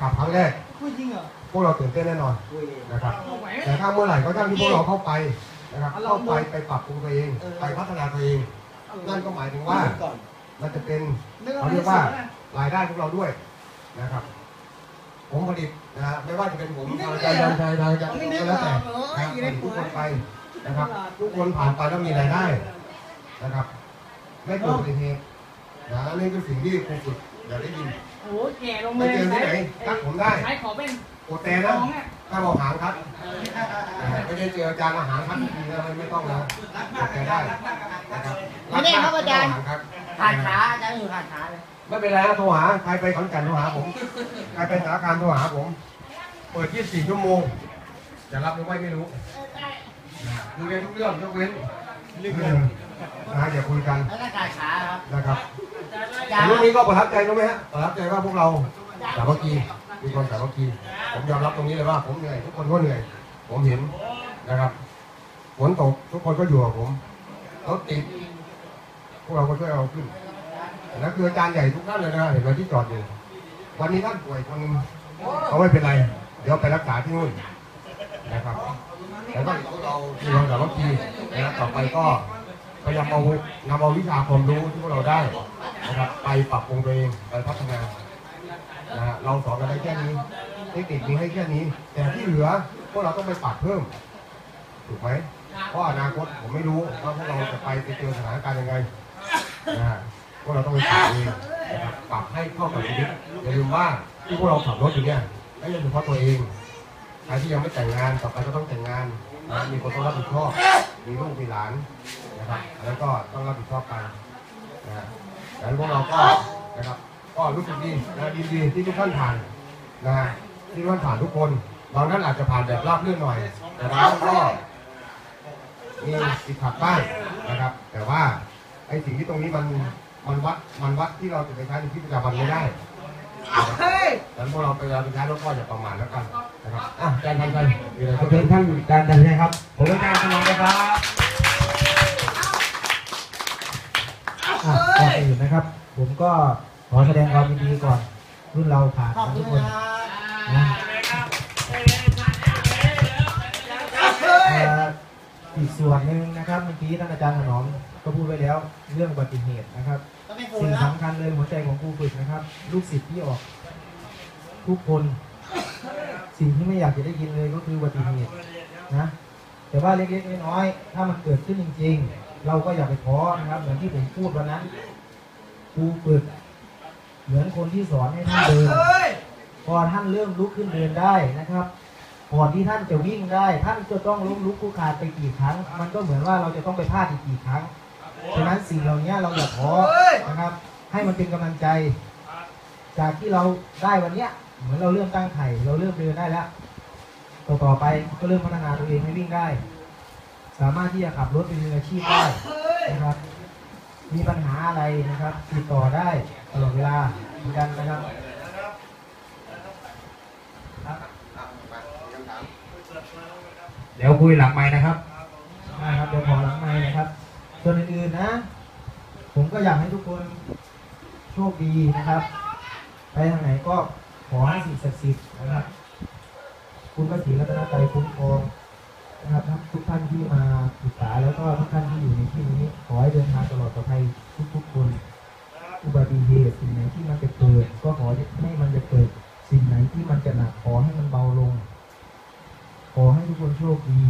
ขับครั้งแรก พูดจริงเหรอพวกเราตื่นเต้นแน่นอนคุยนะครับไหวแต่ถ้าเมื่อไหร่ก็ช่างที่พวกเราเข้าไปนะครับเอาลองเข้าดูไปไปปรับปรุงตัวเอง เออ ไปพัฒนาตัวเอง นั่นก็หมายถึงว่า ก่อนมันจะเป็นนึกเขาเรียกว่ารายได้พวกเราด้วยนะครับ ผมผลิตนะฮะไม่ว่าจะเป็นผมทางอาจารย์ยันชัยทางอาจารย์ไม่นึกก็หรแล้อวแต่กเออนะอยู่ในทุหักวคนไปนะครับ ทุกคนผ่านไปแล้วมีรายได้นะครับ ไม่เกิดอุบัติเหตุนะนี่คือสิ่งที่ครูฝึกอยากได้ยิน โอ้โหแก่ลงไปเลยเจอที่ไหนทักผมได้ใช้ขอเป็นโอแต่น้นะองเนี่ยถ้าบอกหางครับไม่ได้เจออาจารย์อาหารครับจริงๆแล้วไม่ต้องนะโอแต่ได้นะครับไม่ได้ครับอาจารย์ครับผ่านขาอาจารย์อยู่ผ่านขาเลยไม่เป็นไรนะโทรหาใครไปขอนแก่นโทรหาผมใครไปสารคามโทรหาผม เปิด 24 ชั่วโมงจะรับหรือไม่ไม่รู้คุยกันทุกเรื่องยกเว้นเรื่องหนึ่งนะอย่าคุยกันแล้วก็ขาขาครับนะครับอา แต่จาเรื่องนี้ก็ประทับใจรู้ไหมฮะประทับใจว่าพวกเราสามัคคีมีความสามัคคีผมยอมรับตรงนี้เลยว่าผมเหนื่อยทุกคนก็เหนื่อยผมเห็นนะครับฝนตกทุกคนก็อยู่กับผมรถติดพวกเราก็ช่วยเอาขึ้นนั่นคืออาจารย์ใหญ่ทุกท่านเลยนะเห็นไหมที่จอดอยู่วันนี้ท่านป่วยคนนึงเขาไม่เป็นไร เดี๋ยวไปรักษาที่นู่นนะครับแล้วก็พวกเรามีความสามัคคีนะครับต่อไปก็ พยายามเอานำเอาวิชาความรู้ที่พวกเราได้นะครับไปปรับปรุงตัวเองไปพัฒนานะฮะเราสอนกันได้แค่นี้เทคนิคมีให้แค่นี้ แต่ที่เหลือพวกเราต้องไปปรับเพิ่มถูกไหมเพราะอนาคตผมไม่รู้ว่าพวกเราจะไปไปเจอสถานการณ์ยังไงนะฮะพวกเราต้องไปปรับเองนะครับปรับให้เข้ากับชีวิตอย่าลืมว่าที่พวกเราขับรถอยู่เนี่ยไม่ใช่เฉพาะตัวเอง ใครที่ยังไม่แต่งงานต่อไปก็ต้องแต่งงานนะมีคนต้องรับผิดชอบมีลูกมีหลานนะครับแล้วก็ต้องรับผิดชอบกันนะฮะดังนั้นพวกเราก็นะครับก็รู้สึกดีนะดีดีที่ทุกท่านผ่านนะฮะที่ทุกท่านผ่านทุกคนบางท่านอาจจะผ่านแบบราบเรื่อนหน่อยแต่บางท่านก็มีติดขัดบ้างนะครับ แต่ว่าไอ้สิ่งที่ตรงนี้มันมันวัดมันวัดที่เราจะไปใช้ในชีวิตประจำวันไม่ได้ดังนั้นพวกเราไปเราไปใช้รถก็อย่าประมาทแล้วกัน นะครับอะอาจารย์ทำใจมีอะไรขอก็เชิเชิญญท่านอาจารย์ดันชัยครับ ผมเป็นการสนองนะครับอะก่อนอื่นนะครับ ผมก็ขอแสดงความยินดีก่อน รุ่นเราผ่านขอบกันคุทุณกคนครับนะเอ่ออีกส่วนหนึ่งนะครับเมื่อกี้ท่านอาจารย์ถนอมก็พูดไว้แล้วเรื่องอุบัติเหตุนะครับก็ไม่คุยสิ่งครับสำคัญเลยหัวใจของครูฝึกนะครับ ลูกศิษย์ที่ออก ทุกคน สิ่งที่ไม่อยากจะได้ยินเลยก็คืออุบัติเหตุนะแต่ว่าเล็กๆน้อยๆถ้ามันเกิดขึ้นจริง ๆ เราก็อย่าไปท้อนะครับ เหมือนที่ผมพูดวันนั้นครูฝึกเหมือนคนที่สอนให้ท่านเดินพอท่านเริ่มลุกขึ้นเดินได้นะครับก่อนที่ท่านจะวิ่งได้ ท่านจะต้องล้มลุกคลุกคานไปกี่ครั้ง มันก็เหมือนว่าเราจะต้องไปพลาดอีกกี่ครั้งฉะนั้นสิ่งเหล่านี้เราอย่าท้อนะครับ ให้มันเป็นกำลังใจ จากที่เราได้วันเนี้ย เหมือนเราเริ่มตั้งไข่เราเริ่มเดินได้แล้วต่อต่อไปก็เริ่มพัฒนาตัวเองให้วิ่งได้ สามารถที่จะขับรถเป็นมืออาชีพได้นะครับ มีปัญหาอะไรนะครับ ติดต่อได้ตลอดเวลาเหมือนกันนะครับเดี๋ยวคุยหลังไม้นะครับนะครับเดี๋ยวขอหลังไม้นะครับส่วนอื่นๆนะ ผมก็อยากให้ทุกคนโชคดีนะครับ ไปทางไหนก็ ขอให้สิ่งศักดิ์สิทธิ์นะครับ คุณพระศรีรัตนตรัยคุ้มครองนะครับทั้งทุกท่านที่มาปรึกษาแล้วก็ทุกท่านที่อยู่ในที่นี้ ขอให้เดินทางตลอดปลอดภัยทุกๆคน อุบัติเหตุสิ่งไหนที่มันจะเกิด ก็ขอให้มันจะเกิด สิ่งไหนที่มันจะหนักขอให้มันเบาลง ขอให้ทุกคนโชคดี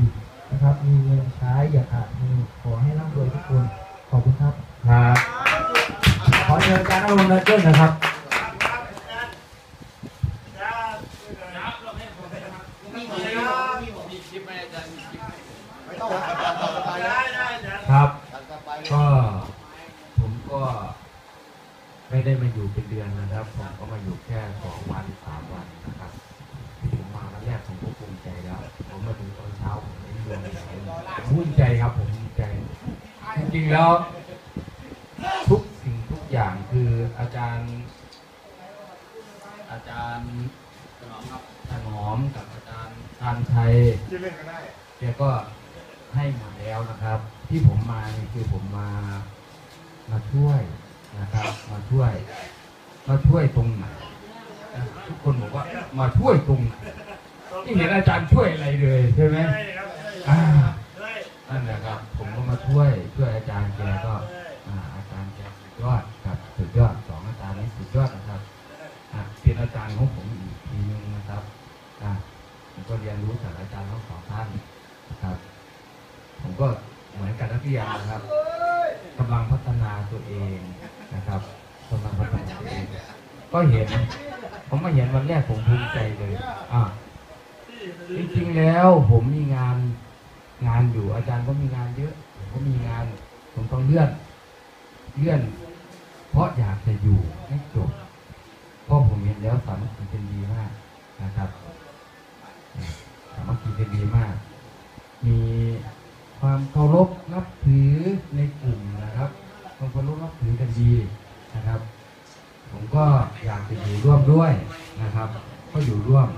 นะครับ มีเงินใช้อย่าขาดมือขอให้ร่ำรวยทุกคน ขอบคุณครับ ครับ ขอเชิญอาจารย์อารมณ์นัดเกิลนะครับ ไม่ต้องนะตามสบายนะครับ ตามสบายเลย ก็ผมก็ ไม่ได้มาอยู่เป็นเดือนนะครับ ผมก็มาอยู่แค่สองวันสามวันนะครับที่ผมมาวันแรกผมก็ภูมิใจแล้วผมมาถึงตอนเช้าผมไม่รู้อะไรผมภูมิใจครับผมภูมิใจจริงๆแล้ว ทุกสิ่งทุกอย่างคืออาจารย์ อาจารย์ถนอมครับถนอมกับอาจารย์ทานชัยชื่อเล่นก็ได้แกก็ให้มดแล้วนะครับ ที่ผมมาเนี่ยคือผมมามาช่วย นะครับ มาช่วย มาช่วยตรงไหนทุกคนบอกว่ามาช่วยตรงไหนที่เห็นอาจารย์ช่วยอะไรเลยใช่ไหมอ่านั่นแหละครับ ผมก็มาช่วยช่วยอาจารย์แกก็อาจารย์แกสุดยอดครับสุดยอดสองอาจารย์นี้สุดยอดนะครับเป็นอาจารย์ของผมอีกทีนึงนะครับผมก็เรียนรู้จากอาจารย์ทั้งสองท่านนะครับ ผมก็เหมือนกับนักเรียนนะครับกำลังพัฒนาตัวเอง นะครับคนมาพัฒนาก็เห็น ผมมาเห็นวันแรกผมภูมิใจเลยอะจริงๆแล้วผมมีงานงานอยู่อาจารย์ก็มีงานเยอะผมก็มีงาน ผมต้องเลื่อน เลื่อน เพราะอยากจะอยู่ให้จบเพราะผมเห็นแล้วสามัคคีเป็นดีมากนะครับสามัคคีเป็นดีมาก มีความเคารพนับถือในกลุ่มนะครับ ความเคารพนับถือกันดีนะครับ ผมก็อยากจะอยู่ร่วมด้วยนะครับ ก็อยู่ร่วม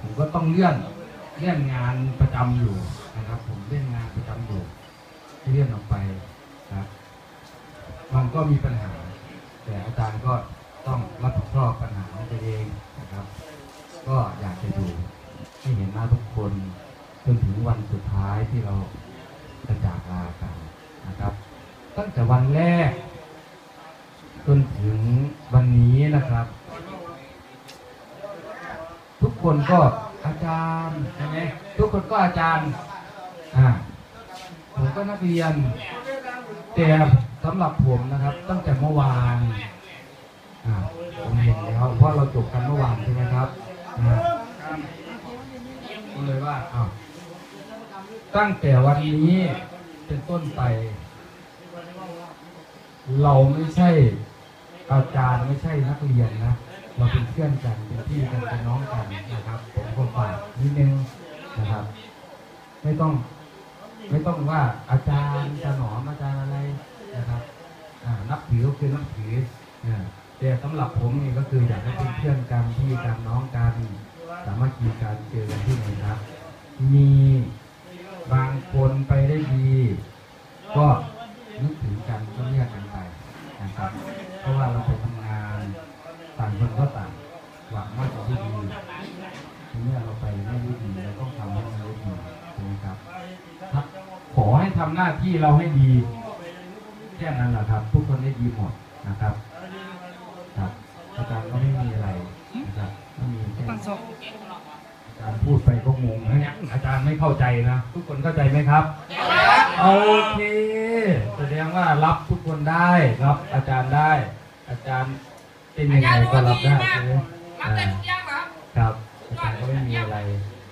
ผมก็ต้อง เลื่อนเลื่อนงานประจำอยู่นะครับ ผมเลื่อนงานประจำอยู่เลื่อนออกไปนะครับมันก็มีปัญหา แต่อาจารย์ก็ต้องรับผิดชอบปัญหาของตัวเองนะครับ ก็อยากจะอยู่ให้เห็นหน้าทุกคนจนถึงวันสุดท้ายที่เราจะจากลากันนะครับ ตั้งแต่วันแรก จนถึงวันนี้นะครับ ทุกคนก็ อาจารย์ใช่ไหมทุกคนก็อาจารย์อ่าผมก็นักเรียนแต่สำหรับผมนะครับ ตั้งแต่เมื่อวานอ่าผมเห็นแล้วเพราะเราจบกันเมื่อวานใช่ไหมครับอ่าก็เลยว่าอ้าวตั้งแต่วันนี้เป็นต้นไป เราไม่ใช่อาจารย์ไม่ใช่นักเรียนนะ เราเป็นเพื่อนกันเป็นพี่กันเป็นน้องกันนะครับ ผมก็ฝากนิดนึงนะครับ ไม่ต้อง ไม่ต้องว่าอาจารย์จะหนอมอาจารย์อะไรนะครับนับถือก็คือนับถืออ่าแต่สำหรับผมนี่ก็คืออยากให้เป็นเพื่อนกันพี่กันน้องกันสามัคคีกันเจอกันที่ไหนครับ มีบางคนไปได้ดี ก็นึกถึงกันก็เรียกกันไปนะครับ เพราะว่าเราไปทำงาน ต่างคนก็ต่างหวังว่าจะได้ดีทีนี้เราไปไม่ได้ดีเราต้องทำให้มันได้ดีใช่ไหมครับ ขอให้ทำหน้าที่เราให้ดีแค่นั้นแหละครับ ทุกคนได้ดีหมดนะครับ ครับอาจารย์ก็ไม่มีอะไรนะครับไม่มีแค่อาจารย์พูดไปก็งงนะเนี่ยอาจารย์ไม่เข้าใจนะ ทุกคนเข้าใจไหมครับโอเคแสดงว่ารับทุกคนได้รับอาจารย์ได้ อาจารย์ เป็นยังไงก็รับได้ใช่ไหมครับอาจารย์ก็ไม่มีอะไร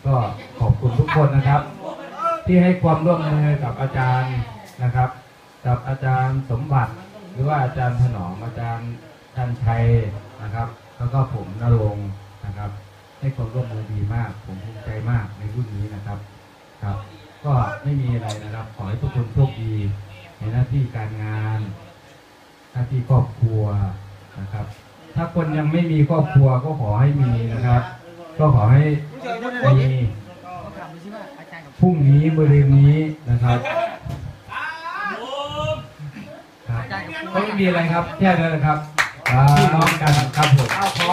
ก็ขอบคุณทุกคนนะครับ ที่ให้ความร่วมมือกับอาจารย์นะครับ กับอาจารย์สมบัติ หรือว่าอาจารย์ถนอมอาจารย์ชันชัยนะครับ แล้วก็ผมนรงนะครับ ให้ความร่วมมือดีมาก ผมภูมิใจมากในรุ่นนี้นะครับครับ ก็ไม่มีอะไรนะครับ ขอให้ทุกคนโชคดีในหน้าที่การงาน หน้าที่ครอบครัวนะครับ ถ้าคนยังไม่มีครอบครัวก็ขอให้มีนะครับ ก็ขอให้มีพรุ่งนี้บริเวณนี้นะครับครับก็ไม่มีอะไรครับแค่นั้นแหละครับพี่น้องกันครับผมเอาขอ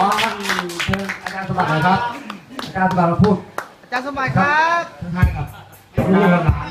เชิญอาจารย์สมบัติหน่อยครับอาจารย์สมบัติมาพูดอาจารย์สมบัติครับท่านกับลูกหลาน